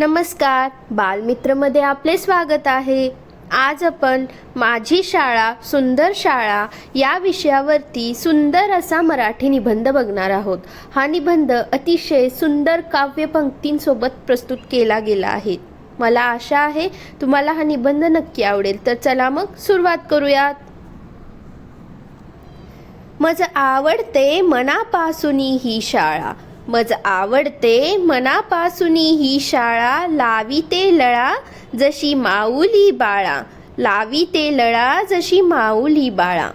नमस्कार. बालमित्रमध्ये आपले स्वागत आहे. आज आपण माझी शाळा सुंदर शाळा या विषयावरती सुंदर असा मराठी निबंध बघणार आहोत. हा निबंध अतिशय सुंदर काव्य पंक्तींसोबत प्रस्तुत केला गेला आहे. मला आशा आहे तुम्हाला हा निबंध नक्की आवडेल. तर चला मग सुरुवात करूयात. मज आवडते मनापासून ही शाळा. मज आवडते मनापासून ही शाळा लाविते लळा जशी माऊली बाळा लाविते लळा जशी माऊली बाळा.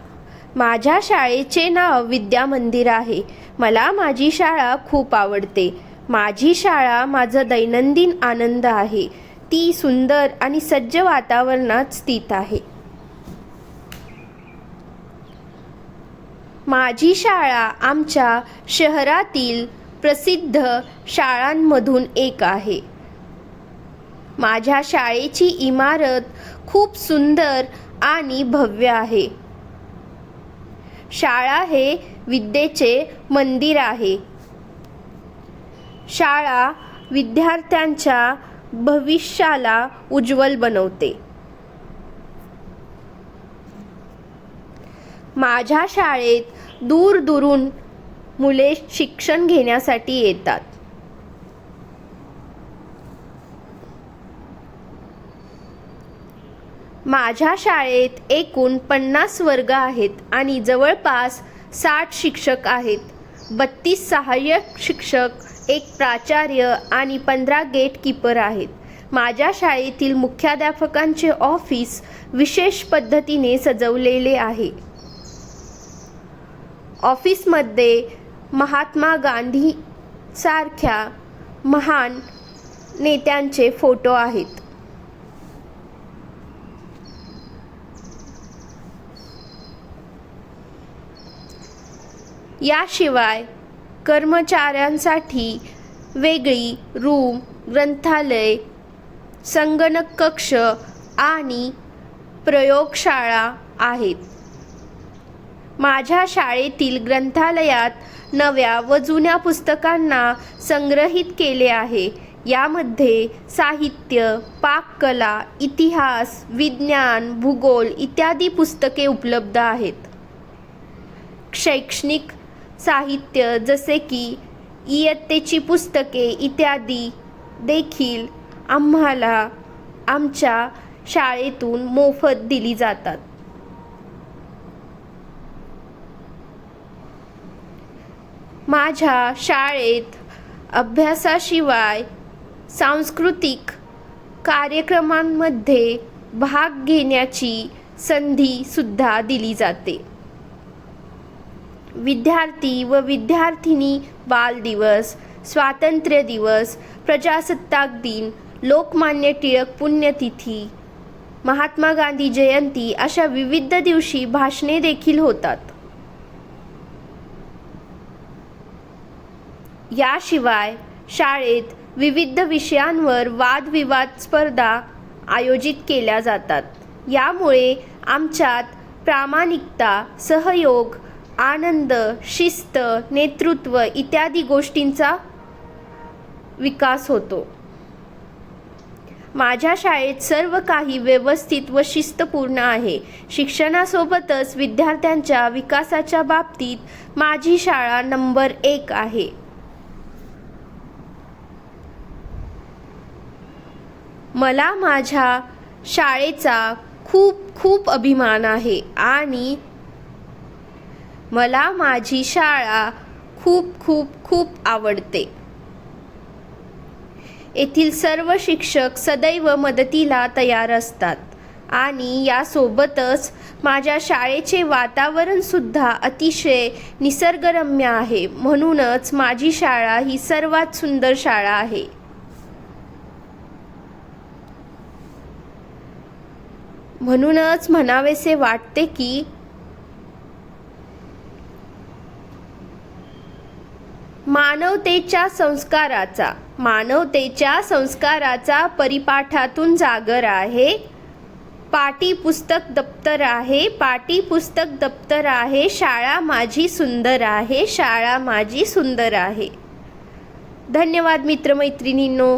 माझ्या शाळेचे नाव विद्या मंदिर आहे. मला माझी शाळा खूप आवडते. माझी शाळा माझं दैनंदिन आनंद आहे. ती सुंदर आणि सज्ज वातावरणात स्थित आहे. माझी शाळा आमच्या शहरातील प्रसिद्ध शाळांमधून एक आहे. माझ्या शाळेची इमारत खूप सुंदर आणि भव्य आहे. शाळा हे विद्येचे मंदिर आहे. शाळा विद्यार्थ्यांच्या भविष्याला उज्ज्वल बनवते. माझ्या शाळेत दूरदूरून मुले शिक्षण घेण्यासाठी येतात. माझ्या शाळेत एकूण पन्नास वर्ग आहेत आणि जवळपास साठ शिक्षक आहेत. बत्तीस सहाय्यक शिक्षक एक प्राचार्य आणि पंधरा गेटकीपर आहेत. माझ्या शाळेतील मुख्याध्यापकांचे ऑफिस विशेष पद्धतीने सजवलेले आहे. ऑफिसमध्ये महात्मा गांधी सारख्या महान नेत्यांचे फोटो आहेत. याशिवाय कर्मचाऱ्यांसाठी वेगळी रूम ग्रंथालय संगणक कक्ष आणि प्रयोगशाळा आहेत. माझ्या शाळेतील ग्रंथालयात नव्या व जुन्या पुस्तकांना संग्रहित केले आहे. यामध्ये साहित्य पाककला इतिहास विज्ञान भूगोल इत्यादी पुस्तके उपलब्ध आहेत. शैक्षणिक साहित्य जसे की इयत्तेची पुस्तके इत्यादी देखील आम्हाला आमच्या शाळेतून मोफत दिली जातात. माझ्या शाळेत अभ्यासाशिवाय सांस्कृतिक कार्यक्रमांमध्ये भाग घेण्याची संधी सुद्धा दिली जाते. विद्यार्थी व विद्यार्थिनी बाल दिवस स्वातंत्र्य दिवस प्रजासत्ताक दिन लोकमान्य टिळक पुण्यतिथी महात्मा गांधी जयंती अशा विविध दिवशी भाषणे देखील होतात. याशिवाय शाळेत विविध विषयांवर वादविवाद स्पर्धा आयोजित केल्या जातात. यामुळे आमच्यात प्रामाणिकता सहयोग आनंद शिस्त नेतृत्व इत्यादी गोष्टींचा विकास होतो. माझ्या शाळेत सर्व काही व्यवस्थित व शिस्तपूर्ण आहे. शिक्षणासोबतच विद्यार्थ्यांच्या विकासाच्या बाबतीत माझी शाळा नंबर एक आहे. मला माझ्या शाळेचा खूप खूप अभिमान आहे आणि मला माझी शाळा खूप खूप खूप आवडते. येथील सर्व शिक्षक सदैव मदतीला तयार असतात आणि यासोबतच माझ्या शाळेचे वातावरण सुद्धा अतिशय निसर्गरम्य आहे. म्हणूनच माझी शाळा ही सर्वात सुंदर शाळा आहे. म्हणूनच म्हणावेसे वाटते की मानवतेच्या संस्काराचा मानवतेच्या संस्काराचा परिपाठातून जागर आहे. पाटी पुस्तक दप्तर आहे पाटी पुस्तक दप्तर आहे शाळा माझी सुंदर आहे शाळा माझी सुंदर आहे. धन्यवाद मित्रमैत्रिणींनो